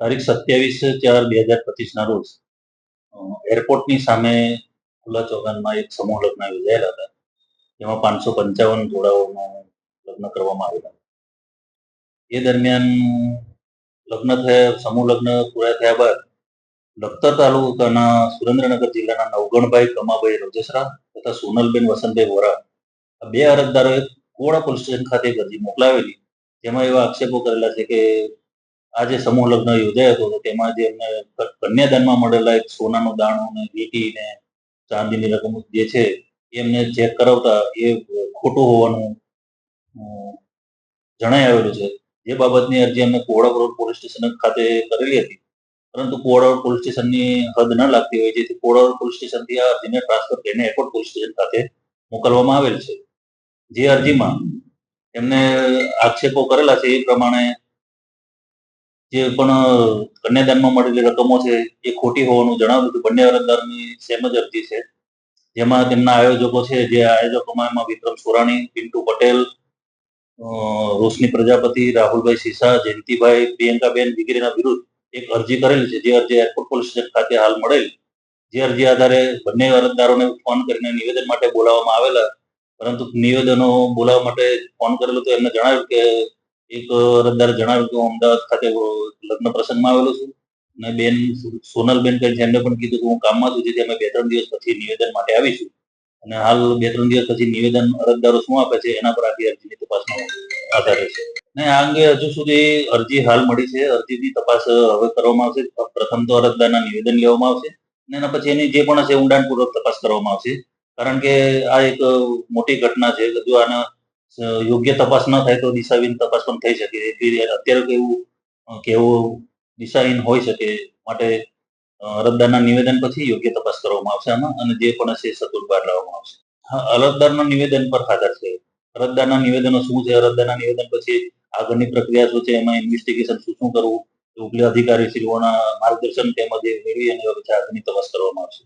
તારીખ સત્યાવીસ ચાર બે હજાર પચીસના રોજ એરપોર્ટની સામે ખુલ્લા ચોગાનમાં એક સમૂહ લગ્ન યોજાયેલા હતા. જેમાં પાંચસો પંચાવન જોડાઓનું લગ્ન કરવામાં આવેલા એ દરમિયાન લગ્ન થયા, સમૂહ લગ્ન પૂરા થયા બાદ લખતર તાલુકાના સુરેન્દ્રનગર જિલ્લાના નવગણભાઈ કમાભાઈ રોજેસરા તથા સોનલબેન વસંતભાઈ વોરા આ બે અરજદારોએ કોડા પોલીસ સ્ટેશન ખાતે અરજી મોકલાવેલી. જેમાં એવા આક્ષેપો કરેલા છે કે આ જે સમૂહ લગ્ન યોજાયો હતો તેમાં જે એમને કન્યાદાનમાં મળેલા એક સોનાનો દાણો ને વીટી ને ચાંદીની રકમ જે છે એ એમને ચેક કરાવતા એ ખોટું હોવાનું જણાઈ આવેલું છે. જે બાબતની અરજી એમને કોવડા રોડ પોલીસ સ્ટેશન ખાતે કરેલી હતી. પરંતુ કોવડા રોડ પોલીસ સ્ટેશનની હદ ન લાગતી હોય, જેથી કોવડા રોડ પોલીસ સ્ટેશનથી આ અરજીને ટ્રાન્સફર કરીને એરપોર્ટ પોલીસ સ્ટેશન ખાતે મોકલવામાં આવેલ છે. જે અરજીમાં એમને આક્ષેપો કરેલા છે એ પ્રમાણે જે પણ કન્યાદાનમાં મળેલી રકમો છે, એ ખોટી હોવાનું જણાવ્યું હતું. બંને અરજદારની સેમ જ અરજી છે. જેમાં તેમના આયોજકો છે, જે આયોજકોમાં એમાં વિક્રમ સોરાણી, પિન્ટુ પટેલ રોશની પ્રજાપતિ, રાહુલભાઈ સિસા જયંતિભાઈ પ્રિયંકાબેન વગેરેના વિરુદ્ધ એક અરજી કરેલી છે. જે અરજી એરપોર્ટ પોલીસ સ્ટેશન ખાતે હાલ મળેલ. જે અરજી આધારે બંને અરજદારોને ફોન કરીને નિવેદન માટે બોલાવવામાં આવેલા. પરંતુ નિવેદનો બોલાવવા માટે ફોન કરેલો તો એમને જણાવ્યું કે એક અરજદાર જણાવ્યું કે હું અમદાવાદ ખાતે લગ્ન પ્રસંગમાં આવેલો છું. અને બેન સોનલબેન કઈ છે, એમને પણ કીધું કે હું કામમાં છું, જેથી અમે બે ત્રણ દિવસ પછી નિવેદન માટે આવીશું. અને હાલ બે ત્રણ દિવસ પછી નિવેદન અરજદારો શું આપે છે, એના પર આખી અરજીની તપાસનો આધાર છે ને આ અંગે હજુ સુધી અરજી હાલ મળી છે. અરજીની તપાસ હવે કરવામાં આવશે. પ્રથમ તો અરજદારના નિવેદન લેવામાં આવશે. અને એના પછી એની જે પણ હશે, ઊંડાણપૂર્વક તપાસ કરવામાં આવશે. કારણ કે આ એક મોટી ઘટના છે. હજુ આના યોગ્ય તપાસ ન થાય તો દિશાહીન તપાસ પણ થઈ શકે. એટલે અત્યારે કેવું કેવું દિશાહીન હોઈ શકે માટે અરજદારના નિવેદન પછી યોગ્ય તપાસ કરવામાં આવશે આમાં અને જે પણ હશે સતુર બહાર લાવવામાં આવશે. અરજદારના નિવેદન પર આધાર છે. અરજદારના નિવેદનો શું છે? અરજદારના નિવેદન પછી આગળની પ્રક્રિયા શું છે? એમાં ઇન્વેસ્ટિગેશન શું શું કરવું? ઉપલી અધિકારી શ્રીઓના માર્ગદર્શન તેમજ મેળવી અને આગળની તપાસ કરવામાં આવશે.